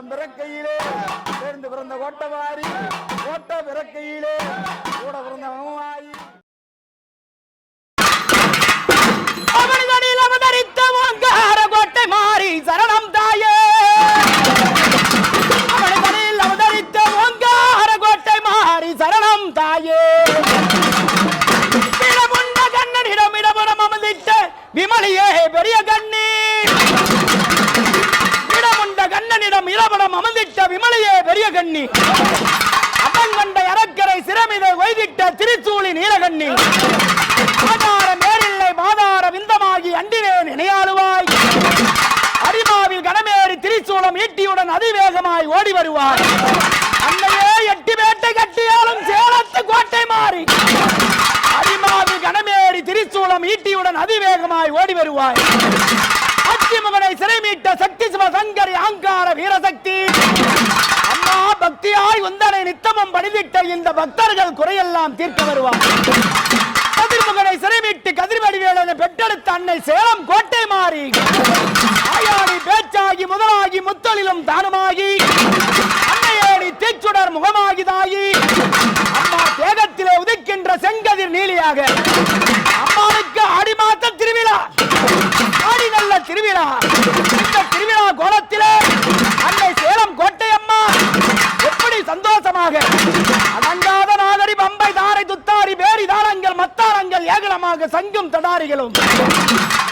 ஓட்டம் பிறக்கையிலே. சேர்ந்து பிறந்த ஓட்டவாரி ஓட்ட பிறக்கையிலே. கூட பிறந்த மகமாயி அவனிதனில் அவதரித்த கோட்டை மாறி சரணம் தாயே. அவனிதனில் அவதரித்த கோட்டை மாறி சரணம் தாயே. இடமுண்ட கண்ணனிடம் இடமுடம் அமர்ந்திட்ட விமலியே பெரிய கண்ணி. இடமுண்ட இரவடம் அமர்ந்திட்ட விமலையே பெரிய கண்ணி. அவன் கண்ட அரக்கரை சிரமிதை ஒய்திட்ட திருச்சூழி நீலகண்ணி. ஆதார நேரில்லை மாதார விந்தமாகி அண்டினேன் இணையாளுவாய். அரிமாவில் கனமேறி திரிசூலம் ஈட்டியுடன் அதிவேகமாய் ஓடி வருவாய். அன்னையே எட்டு வேட்டை கட்டியாலும் சேலத்து கோட்டை மாறி. அரிமாவில் கனமேறி திரிசூலம் ஈட்டியுடன் அதிவேகமாய் ஓடி வருவாய். மகனை சிறை மீட்ட சக்தி சிவசங்கரி ஆங்கார வீரசக்தி. அம்மா பக்தியாய் உந்தனை நித்தமும் பணிதிட்ட இந்த பக்தர்கள் குறையெல்லாம் தீர்க்க வருவார். கதிர்மகனை கதிர்முகனை சிறைமிட்டு கதிர்வடிவேலனை பெற்றெடுத்த அன்னை சேலம் கோட்டை மாறி. ஆயாடி பேச்சாகி முதலாகி முத்தொழிலும் தானுமாகி. அன்னையாடி தீச்சுடர் முகமாகி தாயி அம்மா தேகத்திலே உதிக்கின்ற செங்கதிர் நீலியாக. திருவிழா இந்த திருவிழா கோலத்திலே அன்னை சேலம் கோட்டை அம்மா எப்படி சந்தோஷமாக. அடங்காத நாகரி பம்பை தாரை துத்தாரி பேரி தாரங்கள் மத்தாரங்கள் ஏகலமாக சங்கும் தடாரிகளும்.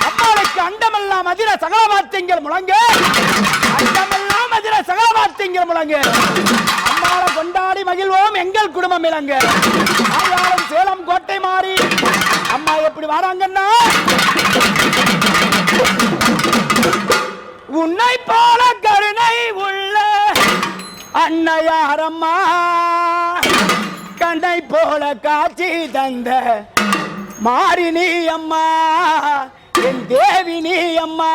அம்மாளுக்கு அண்டமெல்லாம் அதிர சகலவாத்தியங்கள் முழங்க. அண்டமெல்லாம் அதிர சகலவாத்தியங்கள் முழங்க. அம்மாவை கொண்டாடி மகிழ்வோம் எங்கள் குடும்பம் இளங்க ஆயாலும் சேலம் கோட்டை மாறி. அம்மா எப்படி வராங்கன்னா உன்னை போல கருணை உள்ள அன்னையாரம்மா. கண்ணை போல காட்சி தந்த மாறினி அம்மா என் தேவி நீ அம்மா.